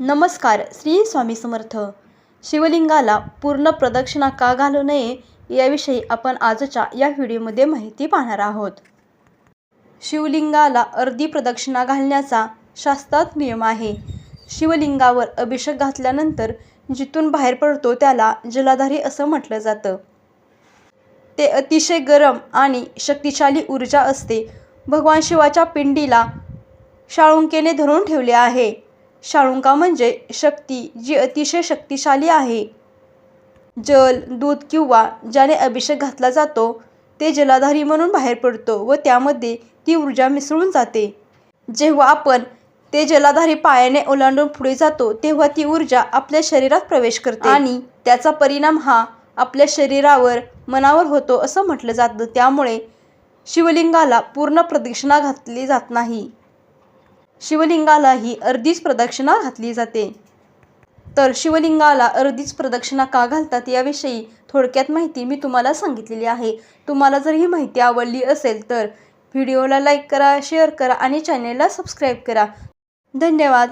नमस्कार श्री स्वामी समर्थ. शिवलिंगाला पूर्ण प्रदक्षिणा का घालू नये याविषयी आपण आजच्या या व्हिडिओमध्ये माहिती पाहणार आहोत. शिवलिंगाला अर्धी प्रदक्षिणा घालण्याचा शास्त्रात नियम आहे. शिवलिंगावर अभिषेक घातल्यानंतर जिथून बाहेर पडतो त्याला जलाधारी असं म्हटलं जातं. ते अतिशय गरम आणि शक्तिशाली ऊर्जा असते. भगवान शिवाच्या पिंडीला शाळुंकेने धरून ठेवले आहे. शाळुंका म्हणजे शक्ती जी अतिशय शक्तिशाली आहे. जल दूध किंवा ज्याने अभिषेक घातला जातो ते जलाधारी म्हणून बाहेर पडतो व त्यामध्ये ती ऊर्जा मिसळून जाते. जेव्हा आपण ते जलाधारी पायाने ओलांडून पुढे जातो तेव्हा ती ऊर्जा आपल्या शरीरात प्रवेश करते. आणि त्याचा परिणाम हा आपल्या शरीरावर मनावर होतो असं म्हटलं जातं. त्यामुळे शिवलिंगाला पूर्ण प्रदक्षिणा घातली जात नाही. शिवलिंगाला ही अर्धीच प्रदक्षिणा घातली जाते. तर शिवलिंगाला अर्धीच प्रदक्षिणा का घालतात याविषयी थोडक्यात माहिती मी तुम्हाला सांगितलेली आहे. तुम्हाला जर ही माहिती आवडली असेल तर व्हिडिओला लाईक करा शेअर करा आणि चॅनेलला सबस्क्राईब करा. धन्यवाद.